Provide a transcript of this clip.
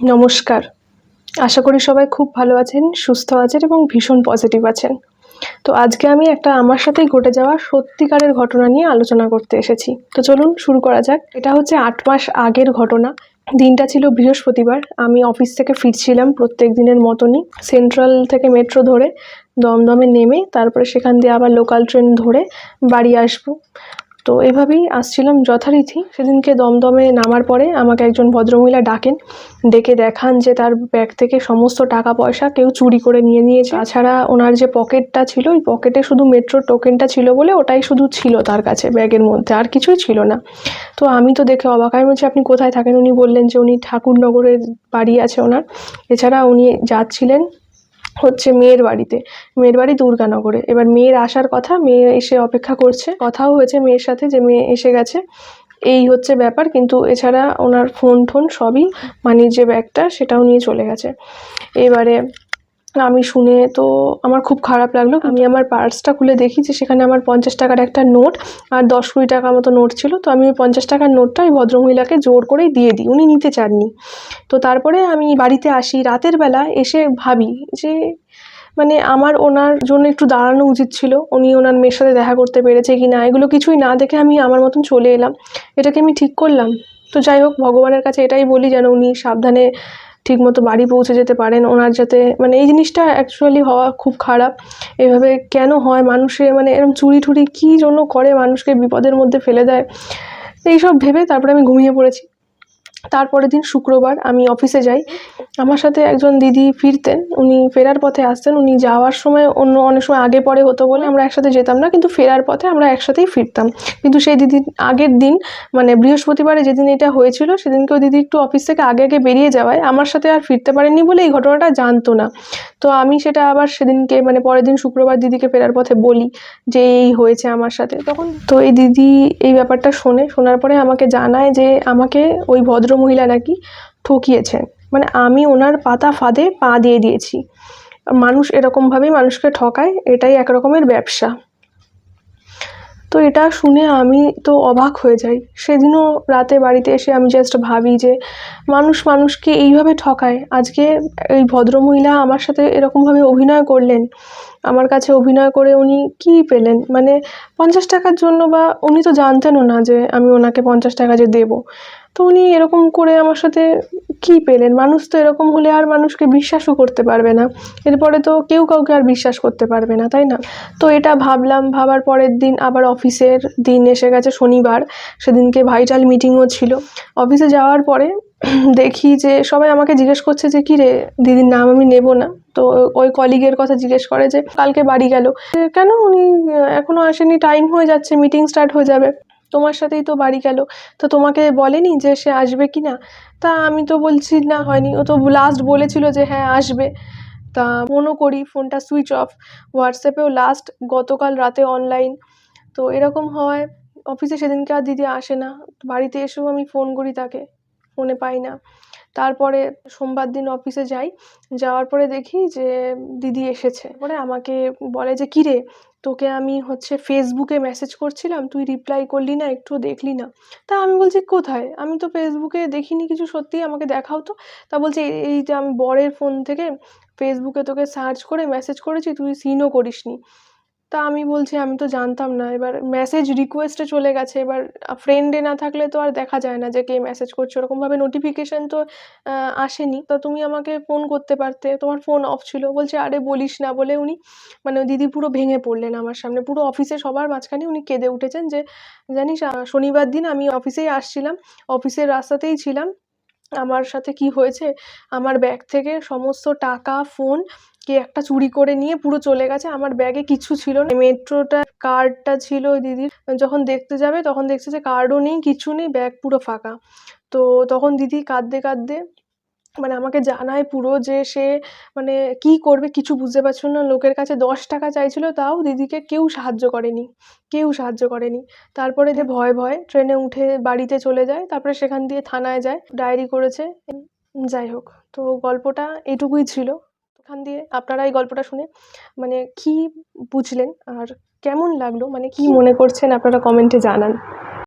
নমস্কার। আশা করি সবাই খুব ভালো আছেন, সুস্থ আছেন এবং ভীষণ পজিটিভ আছেন। তো আজকে আমি একটা আমার সাথেই ঘটে যাওয়া সত্যিকারের ঘটনা নিয়ে আলোচনা করতে এসেছি। তো চলুন শুরু করা যাক। এটা হচ্ছে আট মাস আগের ঘটনা। দিনটা ছিল বৃহস্পতিবার। আমি অফিস থেকে ফিরছিলাম প্রত্যেক দিনের মতনই সেন্ট্রাল থেকে মেট্রো ধরে দমদমে নেমে, তারপরে সেখান দিয়ে আবার লোকাল ট্রেন ধরে বাড়ি আসব। তো এভাবেই আসছিলাম যথারীতি। সেদিনকে দমদমে নামার পরে আমাকে একজন ভদ্রমহিলা ডাকেন, ডেকে দেখান যে তার ব্যাগ থেকে সমস্ত টাকা পয়সা কেউ চুরি করে নিয়ে নিয়েছে। তাছাড়া ওনার যে পকেটটা ছিল, ওই পকেটে শুধু মেট্রোর টোকেনটা ছিল বলে ওটাই শুধু ছিল তার কাছে, ব্যাগের মধ্যে, আর কিছুই ছিল না। তো আমি তো দেখে অবাক, আমি বলছি, আপনি কোথায় থাকেন? উনি বললেন যে উনি ঠাকুরনগরের বাড়ি আছে ওনার। এছাড়া উনি যাচ্ছিলেন হচ্ছে মেয়ের বাড়িতে। মেয়ের বাড়ি দুর্গানগরে। এবার মেয়ের আসার কথা, মেয়ে এসে অপেক্ষা করছে। কথাও হয়েছে মেয়ের সাথে যে মেয়ে এসে গেছে। এই হচ্ছে ব্যাপার, কিন্তু এছাড়া ওনার ফোন টোন সবই মানির যে ব্যাগটা, সেটাও নিয়ে চলে গেছে। এবারে আমি শুনে তো আমার খুব খারাপ লাগল। আমি আমার পার্সটা খুলে দেখি যে সেখানে আমার পঞ্চাশ টাকার একটা নোট আর দশ কুড়ি টাকার মতো নোট ছিল। তো আমি ওই পঞ্চাশ টাকার নোটটা ওই ভদ্রমহিলাকে জোর করেই দিয়ে দিই। উনি নিতে চাননি। তো তারপরে আমি বাড়িতে আসি। রাতের বেলা এসে ভাবি যে মানে আমার ওনার জন্য একটু দাঁড়ানো উচিত ছিল। উনি ওনার মেয়ের সাথে দেখা করতে পেরেছে কি না, এগুলো কিছুই না দেখে আমি আমার মতন চলে এলাম। এটাকে আমি ঠিক করলাম। তো যাই হোক, ভগবানের কাছে এটাই বলি যেন উনি সাবধানে ঠিকমতো বাড়ি পৌঁছে যেতে পারেন। ওনার যাতে মানে এই জিনিসটা অ্যাকচুয়ালি হওয়া খুব খারাপ। এভাবে কেন হয়? মানুষে মানে এরকম চুরি টুরি কী জন্য করে মানুষকে বিপদের মধ্যে ফেলে দেয়? এইসব ভেবে তারপরে আমি ঘুমিয়ে পড়েছি। তারপরের দিন শুক্রবার আমি অফিসে যাই। আমার সাথে একজন দিদি ফিরতেন, উনি ফেরার পথে আসতেন, উনি যাওয়ার সময় অন্য অনেক সময় আগে পরে হতো বলে আমরা একসাথে যেতাম না, কিন্তু ফেরার পথে আমরা একসাথেই ফিরতাম। কিন্তু সেই দিদির আগের দিন মানে বৃহস্পতিবারে যেদিন এটা হয়েছিল, সেদিনকে ওই দিদি একটু অফিস থেকে আগে আগে বেরিয়ে যাওয়ায় আমার সাথে আর ফিরতে পারেননি বলে এই ঘটনাটা জানতো না। তো আমি সেটা আবার সেদিনকে মানে পরের দিন শুক্রবার দিদিকে ফেরার পথে বলি যে এই হয়েছে আমার সাথে। তখন তো এই দিদি এই ব্যাপারটা শোনে, শোনার পরে আমাকে জানায় যে আমাকে ওই ভদ্র মহিলা নাকি ঠকিয়েছেন। মানে আমি ওনার পাতা ফাঁদে পা দিয়ে দিয়েছি। মানুষ এরকমভাবেই মানুষকে ঠকায়, এটাই এক রকমের ব্যবসা। তো এটা শুনে আমি তো অবাক হয়ে যাই। সেদিনও রাতে বাড়িতে এসে আমি জাস্ট ভাবি যে, মানুষ মানুষকে এইভাবে ঠকায়। আজকে এই ভদ্রমহিলা আমার সাথে এরকমভাবে অভিনয় করলেন। আমার কাছে অভিনয় করে উনি কী পেলেন? মানে পঞ্চাশ টাকার জন্য বা উনি তো জানতেনও না যে আমি ওনাকে পঞ্চাশ টাকা যে দেবো। তো উনি এরকম করে আমার সাথে কী পেলেন? মানুষ তো এরকম হলে আর মানুষকে বিশ্বাসও করতে পারবে না। এরপরে তো কেউ কাউকে আর বিশ্বাস করতে পারবে না তাই না? তো এটা ভাবলাম ভাবার পরের দিন আবার অফিসের দিন এসে গেছে শনিবার। সেদিনকে ভাইটাল মিটিংও ছিল। অফিসে যাওয়ার পরে দেখি যে সবাই আমাকে জিজ্ঞেস করছে যে কী রে দিদির নাম আমি নেব না? তো ওই কলিগের কথা জিজ্ঞেস করে যে কালকে বাড়ি গেল? কেন? উনি আহ, এখনও আসেনি টাইম হয়ে যাচ্ছে মিটিং স্টার্ট হয়ে যাবে। তোমার সাথেই তো বাড়ি গেল। তো তোমাকে বলেনি যে সে আসবে কি না? তা আমি তো বলছি, না, হয়নি। ও তো লাস্ট বলেছিল যে হ্যাঁ আসবে। তা ফোনও করি ফোনটা সুইচ অফ হোয়াটসঅ্যাপেও লাস্ট গতকাল রাতে অনলাইন তো এরকম হয় অফিসে সেদিনকে আর দিদি আসে না। বাড়িতে এসেও আমি ফোন করি তাকে। ফোনে পাই না। তারপরে সোমবার দিন অফিসে যাই। যাওয়ার পরে দেখি যে দিদি এসেছে। পরে আমাকে বলে যে কী রে তোকে আমি হচ্ছে ফেসবুকে মেসেজ করছিলাম, তুই রিপ্লাই করলি না একটু দেখলি না। তা আমি বলছি, কোথায়? আমি তো ফেসবুকে দেখিনি কিছু সত্যি আমাকে দেখাও তো। তা বলছে "এই- এই যে আমি বরের ফোন থেকে ফেসবুকে তোকে সার্চ করে মেসেজ করেছি, তুই সিনও করিসনি। তা আমি বলছি, আমি তো জানতাম না। এবার মেসেজ রিকোয়েস্টে চলে গেছে। এবার ফ্রেন্ডে না থাকলে তো আর দেখা যায় না যে কে মেসেজ করছে। ওরকমভাবে নোটিফিকেশন তো আসেনি। তা তুমি আমাকে ফোন করতে পারতে। তোমার ফোন অফ ছিল। বলছে, আরে বলিস না। বলে উনি মানে দিদি পুরো ভেঙে পড়লেন আমার সামনে। পুরো অফিসে সবার মাঝখানে উনি কেঁদে উঠেছেন যে, জানিস শনিবার দিন আমি অফিসেই আসছিলাম। অফিসের রাস্তাতেই ছিলাম। আমার সাথে কি হয়েছে? আমার ব্যাগ থেকে সমস্ত টাকা ফোন কে একটা চুরি করে নিয়ে পুরো চলে গেছে। আমার ব্যাগে কিছু ছিল না। মেট্রোটা কার্ডটা ছিল দিদির। যখন দেখতে যাবে তখন দেখছে যে কার্ডও নেই, কিছু নেই ব্যাগ পুরো ফাঁকা। তো তখন দিদি কাঁদতে কাঁদতে মানে আমাকে জানায় পুরো যে সে মানে কি করবে কিছু বুঝতে পারছিল না। লোকের কাছে দশ টাকা চাইছিল তাও দিদিকে কেউ সাহায্য করেনি কেউ সাহায্য করেনি। তারপরে যে ভয় ভয় ট্রেনে উঠে বাড়িতে চলে যায় তারপরে সেখান দিয়ে থানায় যায় ডায়েরি করেছে। যাই হোক তো গল্পটা এটুকুই ছিল। এখান দিয়ে আপনারা এই গল্পটা শুনে মানে কি বুঝলেন আর কেমন লাগল? মানে কি মনে করছেন? আপনারা কমেন্টে জানান।